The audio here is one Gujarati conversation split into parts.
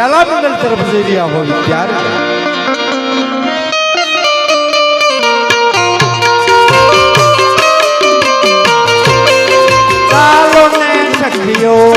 પહેલા મંગલ તરફ જઈ રહ્યા હોય ત્યારે ચાલો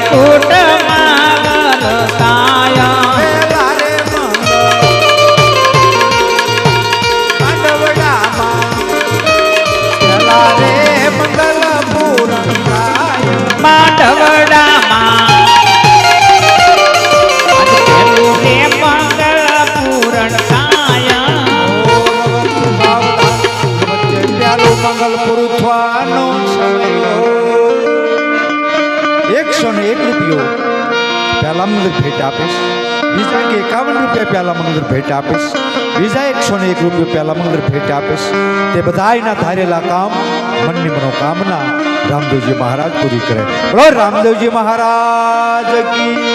ભય એક રૂપિયો પહેલા મંગળ ભેટ આપીશ. બીજા કે એકાવન રૂપિયા પહેલા મંગળ ભેટ આપીશ. બીજા એકસો ને એક રૂપિયો પહેલા મંગળ ભેટ આપીશ. તે બધાયના ધારેલા કામ, મનની મનોકામના રામદેવજી મહારાજ પૂરી કરે. રામદેવજી મહારાજ કી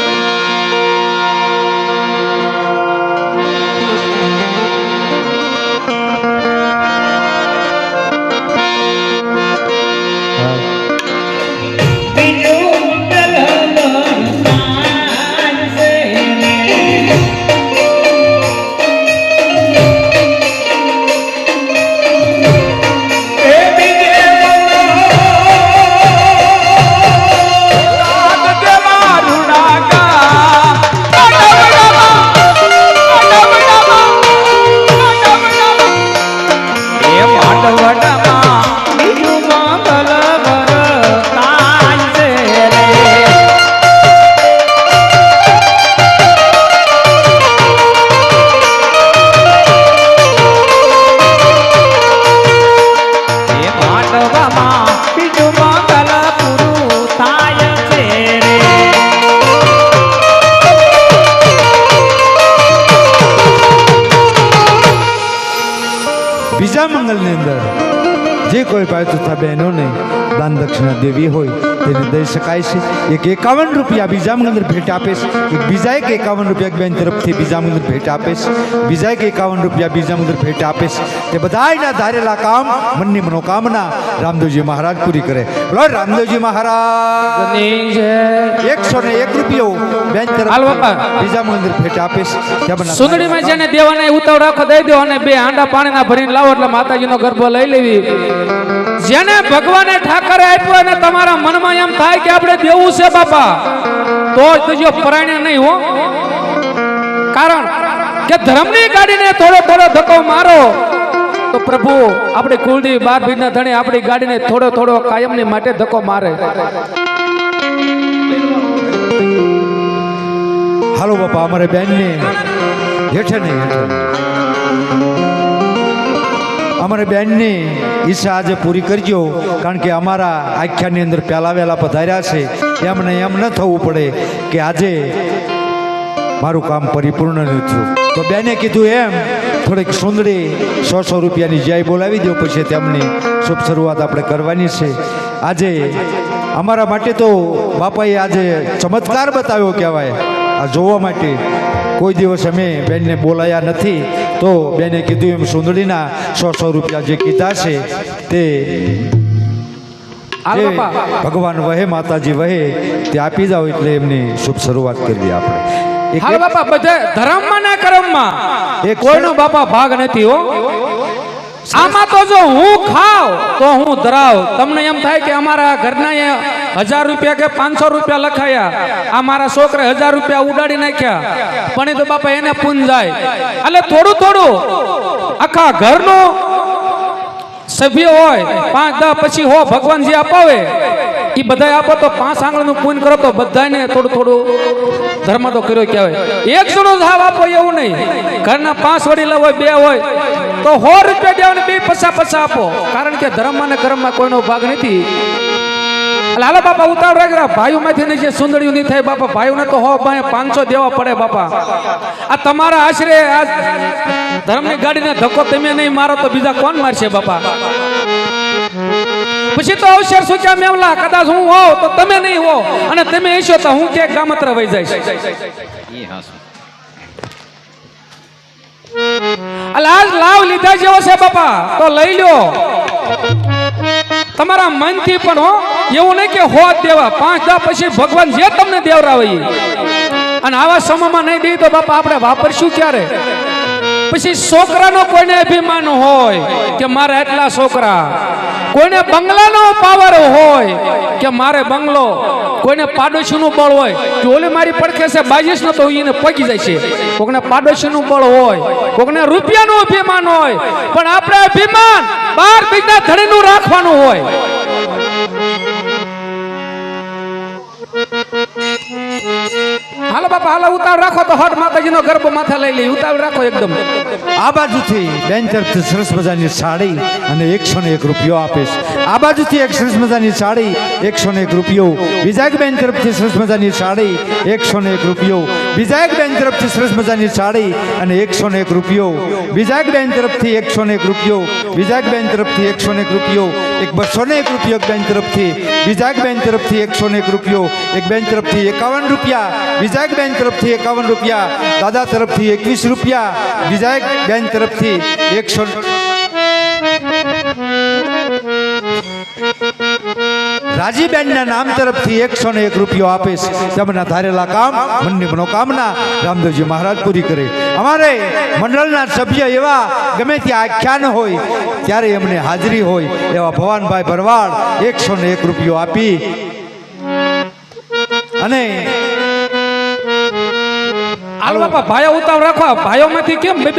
બીજા મંગલની અંદર. જે કોઈ ભાઈ તથા બહેનોને દાન દક્ષિણા દેવી હોય તેને દઈ શકાય છે. એક એકાવન રૂપિયા બીજા મંદિર ભેટ આપે છે. એક બીજા એક એકાવન રૂપિયા બેન તરફથી બીજા મંદિર ભેટ આપે છે. બીજા એક એકાવન રૂપિયા બીજા મંદિર ભેટ આપે છે. તે બધાયના ધારેલા કામ મનની મનોકામના રામદેવજી મહારાજ પૂરી કરે. બોલો રામદેવજી મહારાજ. એકસો ને એક રૂપિયો બેન તરફ બીજા મંદિર ભેટ આપે છે. સુંદડીમાં જેને દેવાના ઉતાવળ રાખો દઈ દો અને બે હાંડા પાણીના ભરીને લાવો એટલે માતાજીનો ગરબો લઈ લેવી. જેને ભગવાને ઠાકરે આપ્યો અને તમારા મનમાં એમ થાય કે આપણે દેવું છે બાપા, તો જ તુજો પરાયણે નહીં હો. કારણ કે ધર્મની ગાડીને થોડો થોડો ધક્કો મારો, તો પ્રભુ, આપણી કુલદેવી બાર ભીડના ધણી આપણી ગાડીને થોડો થોડો કાયમની માટે ધક્કો મારે. હાલો બાપા, અમારે બેનને હેઠે નહીં હેઠે અમારી બેનની ઈચ્છા આજે પૂરી કરજો, કારણ કે અમારા આખ્યાનની અંદર પહેલા વહેલા પધાર્યા છે. એમને એમ ન થવું પડે કે આજે મારું કામ પરિપૂર્ણ નથી થયું. તો બેને કીધું એમ, થોડીક સુંદરી સો સો રૂપિયાની જય બોલાવી દો, પછી તેમની શુભ શરૂઆત આપણે કરવાની છે. આજે અમારા માટે તો બાપાએ આજે ચમત્કાર બતાવ્યો કહેવાય. આ જોવા માટે કોઈ દિવસ અમે બેનને બોલાયા નથી તો બેને કીધું એમ સુંદરીના સો સો રૂપિયા જે કીધા છે તે ભગવાન વહે માતાજી વહે તે આપી જાઓ એટલે એમની શુભ શરૂઆત કરવી આપણે. હાલ બાપા બધે ધર્મમાં ને કર્મમાં. એ કોઈનો બાપા ભાગ નથી હો. આમાં તો જો હું ખાવ તો હું ધરાવ. તમને એમ થાય કે અમારા ઘરના હજાર રૂપિયા કે પાંચસો રૂપિયા લખાયા. આ મારા છોકરે હજાર રૂપિયા ઉડાડી નાખ્યા. પણ એ તો બાપા એને પૂન જાય. એટલે થોડું થોડું. આખા ઘરનું સભ્ય હોય, પાંચ, દસ, પછી હો ભગવાન જે અપાવે એ બધાય આપો તો પાંચ આંગળનું પૂન કરો તો બધાને થોડું થોડું ધર્મ તો કર્યો કહેવાય. એક જણો હાવ આપો એવું નહીં. ઘરના પાંચ વડીલા હોય, બે હોય, તો સો રૂપિયા દેવાને બે પૈસા પૈસા આપો. કારણ કે ધર્મ અને કર્મમાં કોઈનો ભાગ નથી. હાલો બાપા, ઉતાવળ રાખ ભાઈ માંથી નીચે સુંદરીઓ નહીં થાય બાપા. ભાઈઓને તો હો ભાઈ, પાંચસો દેવા પડે બાપા. આ તમારા આશરે આ ધર્મની ગાડીને ધક્કો તમે નહીં મારો તો બીજા કોણ મારશે બાપા? પછી તો અવસર સૂચ્યા મેવલા? કદાચ હું હો તો તમે નહીં હો અને તમે હશો તો હું ક્યાંક ગામત્ર વહી જઈશ. અલા, આજ લાવ લીધા જેવો છે બાપા. તો લઈ લ્યો. તમારા મનથી પણ હો, એવું નહીં કે હોત દેવા. પાંચ દા પછી ભગવાન જે તમને દેવરાવે અને આવા સમયમાં નહીં દે તો બાપા આપણે વાપરશું ક્યારે? પછી છોકરાનો કોઈને અભિમાન હોય કે મારે એટલા છોકરા? કોઈને બંગલાનો પાવર હોય કે મારે બંગલો? કોઈને પાડોશીનું બળ હોય? કે ઓલે મારી પડખે છે બાજીસ ન તો એને પગી જાય છે. કોકને પાડોશીનું બળ હોય, કોકને રૂપિયાનું અભિમાન હોય, પણ આપણે અભિમાન બાર બીજા ધણીનું રાખવાનું હોય. હાલો બાપા, હાલો, ઉતાવળ રાખો તો હટ માતાજીનો ગર્ભ માથે લઈ લઈ ઉતાવળ રાખો એકદમ. આ બાજુથી બેન તરફથી સરસ મજાની સાડી અને એકસો ને એક રૂપિયો આપીશ આ બાજુથી એક સરસ મજાની સાડી, એકસો ને એક રૂપિયો. બીજા બેન તરફથી સરસ મજાની સાડી, એકસો ને એક રૂપિયો. બીજા એક બેન તરફથી સરસ મજાની સાડી અને એકસો ને એક રૂપિયો. બીજા એક બેન તરફથી એકસો ને એક રૂપિયો. બીજા બેન તરફથી એકસો ને એક રૂપિયો. એક બસો ને એક રૂપિયો બેન તરફથી. બીજા એક બેન તરફથી એકસો ને એક રૂપિયો. એક બેન તરફથી એકાવન રૂપિયા. બીજા એક બેન તરફથી એકાવન રૂપિયા, દાદા તરફથી એકવીસ રૂપિયા બીજા એક બેન તરફથી એકસો રાજીબેનના નામ તરફથી એકસો ને એક રૂપિયો આપીશ તેમના ધારેલા કામ, મનની મનોકામના રામદેવજી મહારાજ પૂરી કરે. અમારે મંડળના સભ્ય એવા ગમે ત્યાં આખ્યાન હોય, ત્યારે એમને હાજરી હોય, એવા ભવાનભાઈ ભરવાડ એકસો ને એક રૂપિયો આપી અને હાલ બાપા ભાયો ઉતાવ રાખો. માંથી કેમ બે